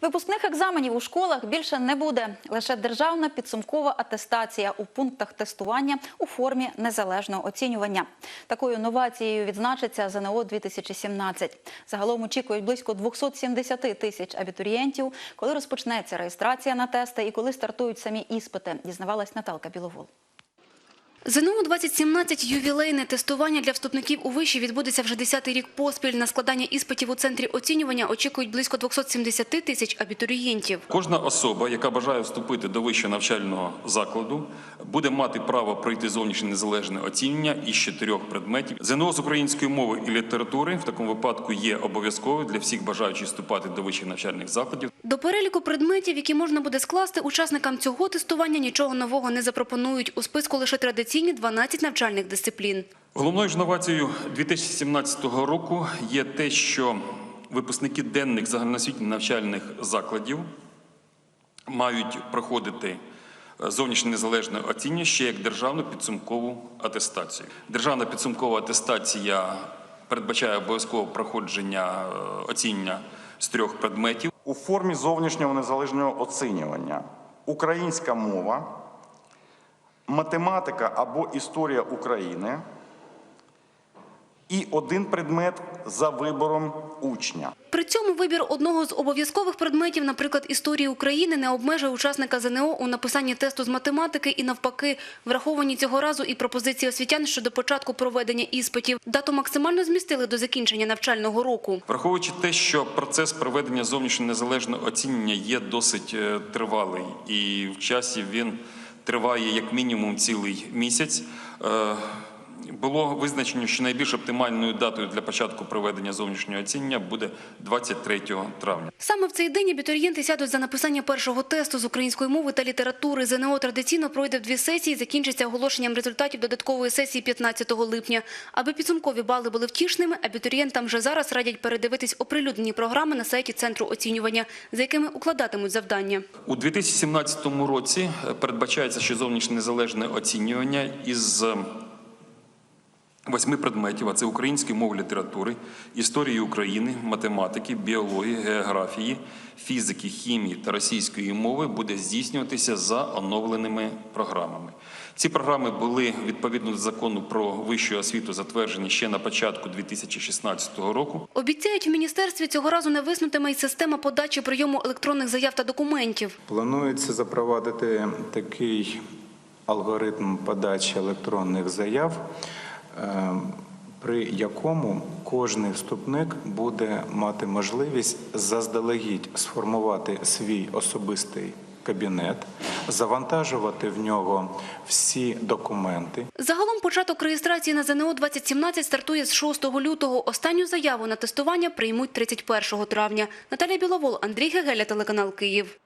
Випускних екзаменів у школах більше не буде. Лише державна підсумкова атестація у пунктах тестування у формі незалежного оцінювання. Такою новацією відзначиться ЗНО 2017. Загалом очікують близько 270 тисяч абітурієнтів, коли розпочнеться реєстрація на тести і коли стартують самі іспити. Дізнавалась Наталка Біловол. ЗНО 2017 ювілейне тестування для вступників у виші відбудеться вже 10-й рік поспіль. На складання іспитів у центрі оцінювання очікують близько 270 тисяч абітурієнтів. Кожна особа, яка бажає вступити до вищого навчального закладу, буде мати право пройти зовнішнє незалежне оцінювання із чотирьох предметів. ЗНО з української мови і літератури в такому випадку є обов'язковим для всіх бажаючих вступати до вищих навчальних закладів. До переліку предметів, які можна буде скласти, учасникам цього тестування нічого нового не запропонують. У списку лише традиційні 12 навчальних дисциплін. Головною ж новацією 2017 року є те, що випускники денних загальноосвітніх навчальних закладів мають проходити е, зовнішнє незалежне оцінювання ще як державну підсумкову атестацію. Державна підсумкова атестація передбачає обов'язкове проходження е, оцінювання з трьох предметів. у формі зовнішнього незалежного оцінювання українська мова, математика або історія України і один предмет за вибором учня. При цьому вибір одного з обов'язкових предметів, наприклад, історії України, не обмежує учасника ЗНО у написанні тесту з математики і навпаки, враховані цього разу і пропозиції освітян щодо початку проведення іспитів. Дату максимально змістили до закінчення навчального року. Враховуючи те, що процес проведення зовнішнього незалежного оцінювання є досить е, тривалий, і в часі він триває як мінімум цілий місяць. Було визначено, що найбільш оптимальною датою для початку проведення зовнішнього оцінювання буде 23 травня. Саме в цей день абітурієнти сядуть за написання першого тесту з української мови та літератури. ЗНО традиційно пройде в дві сесії, закінчиться оголошенням результатів додаткової сесії 15 липня. Аби підсумкові бали були втішними, абітурієнтам вже зараз радять передивитись оприлюднені програми на сайті Центру оцінювання, за якими укладатимуть завдання. У 2017 році передбачається, що зовнішнє незалежне оцінювання із восьми предметів, а це української мови літератури, історії України, математики, біології, географії, фізики, хімії та російської мови буде здійснюватися за оновленими програмами. Ці програми були відповідно до закону про вищу освіту затверджені ще на початку 2016 року. Обіцяють в міністерстві цього разу не виснутиме й система подачі прийому електронних заяв та документів. Планується запровадити такий алгоритм подачі електронних заяв, при якому кожний вступник буде мати можливість заздалегідь сформувати свій особистий кабінет, завантажувати в нього всі документи. Загалом початок реєстрації на ЗНО 2017 стартує з 6 лютого. Останню заяву на тестування приймуть 31 травня. Наталія Біловол, Андрій Гегеля, телеканал Київ.